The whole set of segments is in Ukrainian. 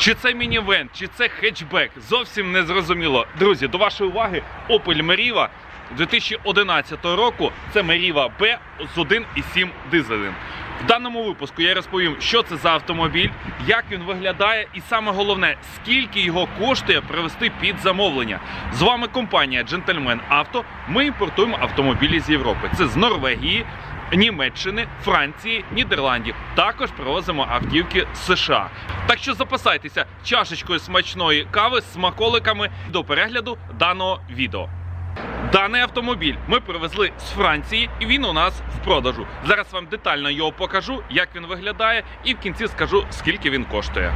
Чи це мінівен, чи це хетчбек, зовсім не зрозуміло. Друзі, до вашої уваги Opel Meriva 2011 року. Це Meriva B з 1,7 дизелем. В даному випуску я розповім, що це за автомобіль, як він виглядає, і саме головне, скільки його коштує привезти під замовлення. З вами компанія Gentleman Auto. Ми імпортуємо автомобілі з Європи. Це з Норвегії, Німеччини, Франції, Нідерландів. Також привозимо автівки з США. Так що запасайтеся чашечкою смачної кави з смаколиками до перегляду даного відео. Даний автомобіль ми привезли з Франції, і він у нас в продажу. Зараз вам детально його покажу, як він виглядає, і в кінці скажу, скільки він коштує.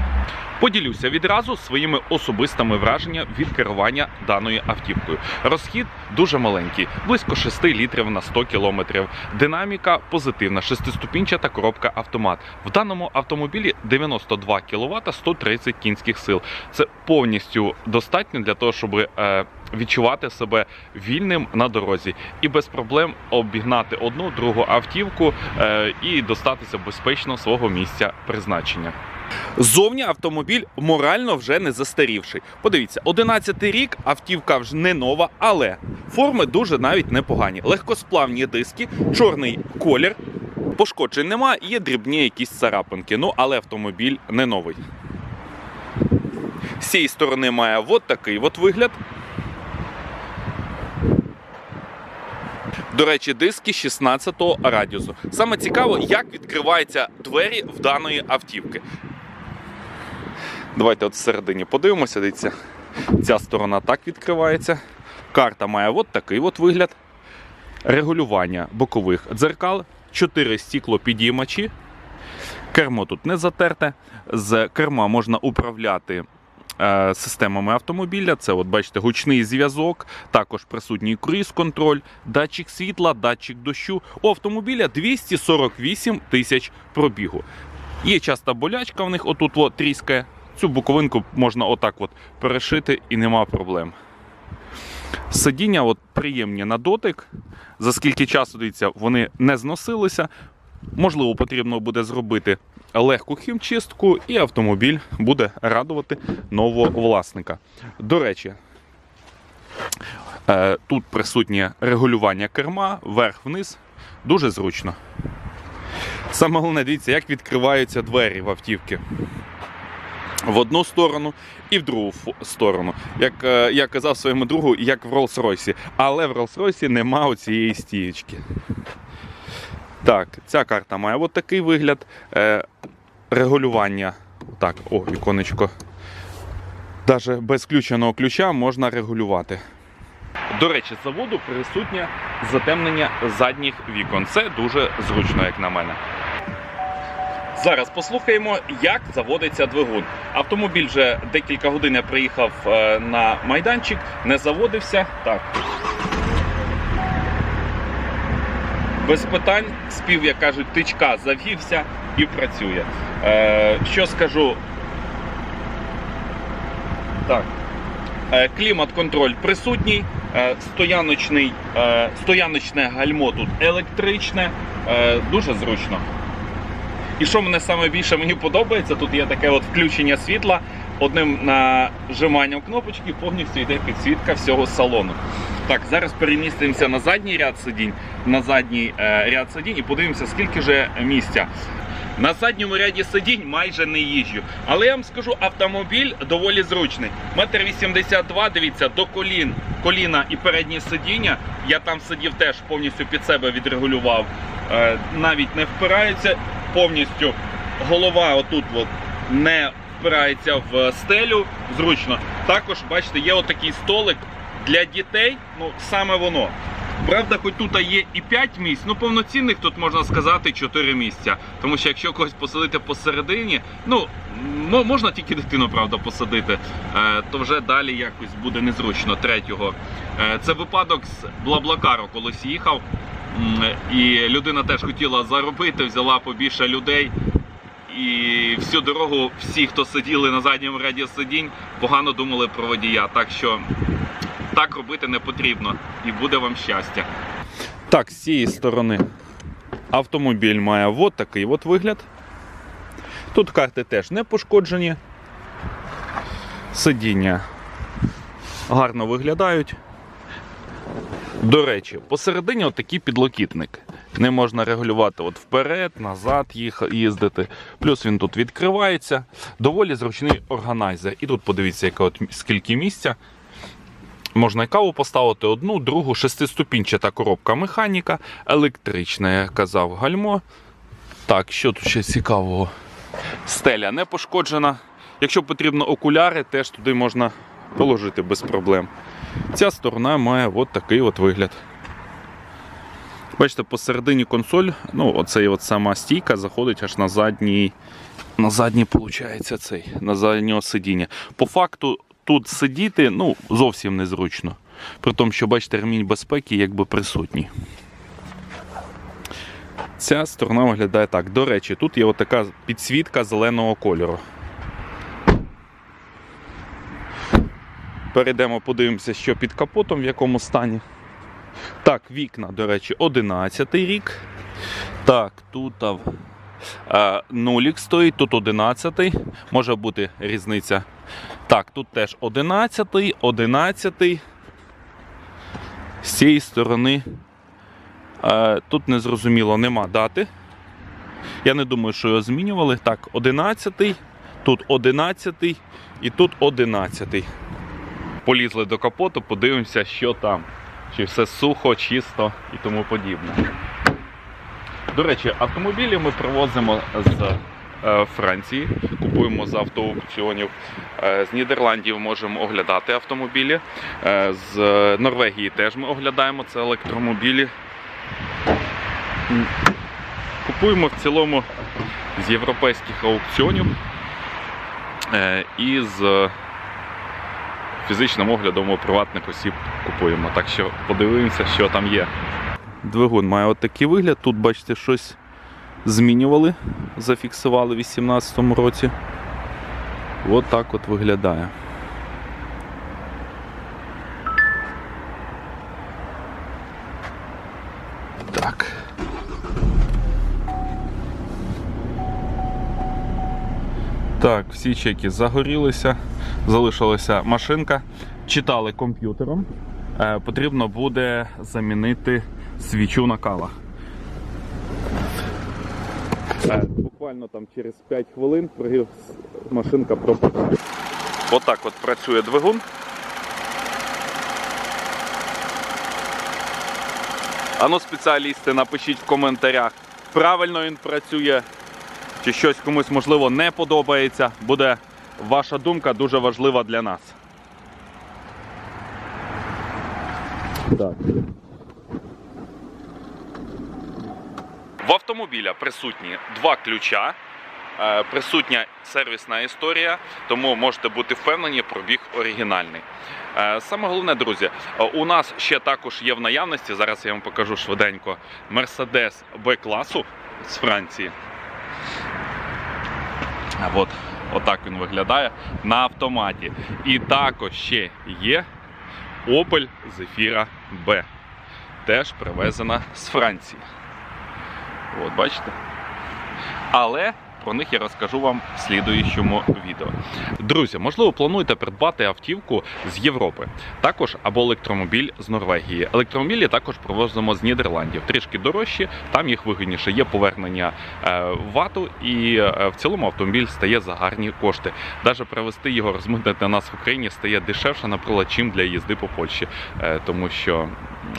Поділюся відразу своїми особистими враженнями від керування даною автівкою. Розхід дуже маленький, близько 6 літрів на 100 кілометрів. Динаміка позитивна, шестиступінчата коробка автомат. В даному автомобілі 92 кВт 130 кінських сил. Це повністю достатньо для того, щоб е, відчувати себе вільним на дорозі і без проблем обігнати одну другу автівку е, і достатися безпечно свого місця призначення. Зовні автомобіль морально вже не застарівший. Подивіться, 11 рік автівка вже не нова, але форми дуже навіть непогані. Легкосплавні диски, чорний колір. Пошкоджень нема, є дрібні якісь царапинки. Ну, але автомобіль не новий. З цієї сторони має от такий от вигляд. До речі, диски 16-го радіусу. Саме цікаво, як відкриваються двері в даної автівки. Давайте от всередині подивимося. Дивіться, ця сторона так відкривається. Карта має от такий от вигляд. Регулювання бокових дзеркал, 4 стіклопідіймачі. Кермо тут не затерте. З керма можна управляти системами автомобіля. Це, от бачите, гучний зв'язок, також присутній круїз-контроль, датчик світла, датчик дощу. У автомобіля 248 тисяч пробігу. Є часта болячка в них, отут от, тріскає. Цю боковинку можна отак от перешити і нема проблем. Сидіння от приємні на дотик. За скільки часу дивіться, вони не зносилися. Можливо, потрібно буде зробити легку хімчистку, і автомобіль буде радувати нового власника. До речі, е, тут присутнє регулювання керма вверх-вниз. Дуже зручно. Саме головне, дивіться, як відкриваються двері в автівки. В одну сторону і в другу сторону. Як е, я казав своєму другу, як в Rolls-Royce. Але в Rolls-Royce нема оцієї стієчки. Так, ця карта має от такий вигляд. Е, регулювання. Так, о, віконечко. Навіть без включеного ключа можна регулювати. До речі, заводу присутнє затемнення задніх вікон. Це дуже зручно, як на мене. Зараз послухаємо, як заводиться двигун. Автомобіль вже декілька годин я приїхав е, на майданчик, не заводився. Так. Без питань, спів, як кажуть, тичка завівся і працює. Е, що скажу? Так. Е, Клімат-контроль присутній, е, стояночний, е, стояночне гальмо тут електричне, е, дуже зручно. І що мене саме більше мені подобається, тут є таке от включення світла. Одним нажиманням кнопочки повністю йде підсвітка всього салону. Так, зараз перемістимося на задній ряд сидінь, на задній е, ряд сидінь і подивимося, скільки же місця. На задньому ряді сидінь майже не їжджу. Але я вам скажу, автомобіль доволі зручний. Метр вісімдесят два, дивіться, до колін, коліна і переднє сидіння. Я там сидів теж повністю під себе відрегулював. Е, навіть не впирається повністю. Голова отут от не впирається в стелю. Зручно. Також, бачите, є отакий столик для дітей. Ну, саме воно. Правда, хоч тут є і 5 місць, ну повноцінних тут можна сказати 4 місця. Тому що якщо когось посадити посередині, ну можна тільки дитину, правда, посадити, е, то вже далі якось буде незручно третього. Е, це випадок з Блаблакару, колись їхав. І людина теж хотіла заробити, взяла побільше людей. І всю дорогу всі, хто сиділи на задньому ряді сидінь, погано думали про водія. Так що так робити не потрібно і буде вам щастя. Так, з цієї сторони автомобіль має от такий от вигляд. Тут карти теж не пошкоджені. Сидіння гарно виглядають. До речі, посередині отакий підлокітник. Не можна регулювати от вперед, назад їздити. Плюс він тут відкривається. Доволі зручний органайзер. І тут подивіться, яке от скільки місця. Можна і каву поставити одну, другу, шестиступінчата коробка механіка, електрична, я казав, гальмо. Так, що тут ще цікавого? Стеля не пошкоджена. Якщо потрібно окуляри, теж туди можна положити без проблем. Ця сторона має от такий от вигляд. Бачите, посередині консоль, ну, оцей от сама стійка заходить аж на задній, на задній, виходить, цей, на заднього сидіння. По факту тут сидіти ну, зовсім незручно. При тому, що бачите, ремінь безпеки якби присутній. Ця сторона виглядає так. До речі, тут є така підсвітка зеленого кольору. Перейдемо, подивимося, що під капотом, в якому стані. Так, вікна, до речі, 11 рік. Так, тут нулік стоїть, тут 11. Може бути різниця. Так, тут теж 11, 11. З цієї сторони. Тут незрозуміло, нема дати. Я не думаю, що його змінювали. Так, 11, тут 11 і тут 11. Полізли до капоту, подивимося, що там. Чи все сухо, чисто і тому подібне. До речі, автомобілі ми привозимо з е, Франції, купуємо з автоаукціонів. Е, з Нідерландів можемо оглядати автомобілі. Е, з Норвегії теж ми оглядаємо це електромобілі. Купуємо в цілому з європейських аукціонів і з фізичним оглядом у приватних осіб купуємо. Так що подивимося, що там є. Двигун має от такий вигляд. Тут, бачите, щось змінювали, зафіксували у 2018 році. От так от виглядає. Так. Так, всі чеки загорілися, залишилася машинка. Читали комп'ютером. Е, потрібно буде замінити свічу на калах. Буквально там через 5 хвилин прогрів машинка пропадає. Отак от працює двигун. Ану, спеціалісти, напишіть в коментарях, правильно він працює, чи щось комусь можливо не подобається. Буде ваша думка дуже важлива для нас. Так. В автомобіля присутні два ключа. е, Присутня сервісна історія, тому можете бути впевнені, пробіг оригінальний. Е, Саме головне, друзі, е, у нас ще також є в наявності. Зараз я вам покажу швиденько Mercedes B-класу з Франції. От, отак він виглядає на автоматі. І також ще є Opel Zafira B. Теж привезена з Франції. От, бачите? Але про них я розкажу вам в слідуючому відео. Друзі, можливо, плануєте придбати автівку з Європи, також або електромобіль з Норвегії. Електромобілі також привозимо з Нідерландів. Трішки дорожчі, там їх вигідніше. Є повернення е, вату, і е, в цілому автомобіль стає за гарні кошти. Навіть привезти його, розмитнити нас в Україні стає дешевше, наприклад, чим для їзди по Польщі, Е, тому що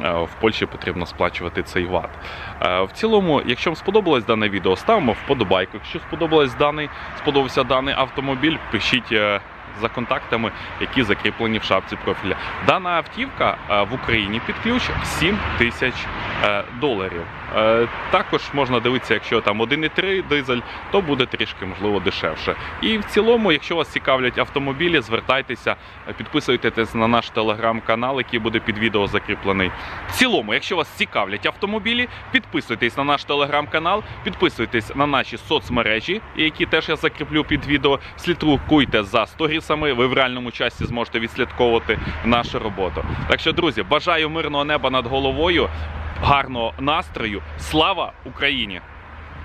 в Польщі потрібно сплачувати цей ват. В цілому, якщо вам сподобалось дане відео, ставимо вподобайку. Якщо сподобалось даний, сподобався даний автомобіль, пишіть е, за контактами, які закріплені в шапці профіля. Дана автівка е, в Україні під ключ 7 тисяч е, доларів. Е, Також можна дивитися, якщо там 1,3 дизель, то буде трішки можливо дешевше. І в цілому, якщо вас цікавлять автомобілі, звертайтеся, підписуйтесь на наш телеграм-канал, який буде під відео закріплений. В цілому, якщо вас цікавлять автомобілі, підписуйтесь на наш телеграм-канал, підписуйтесь на наші соцмережі, які теж я закріплю під відео. Слідкуйте за сторісами. Ви в реальному часі зможете відслідковувати нашу роботу. Так що, друзі, бажаю мирного неба над головою, гарного настрою. Слава Україні!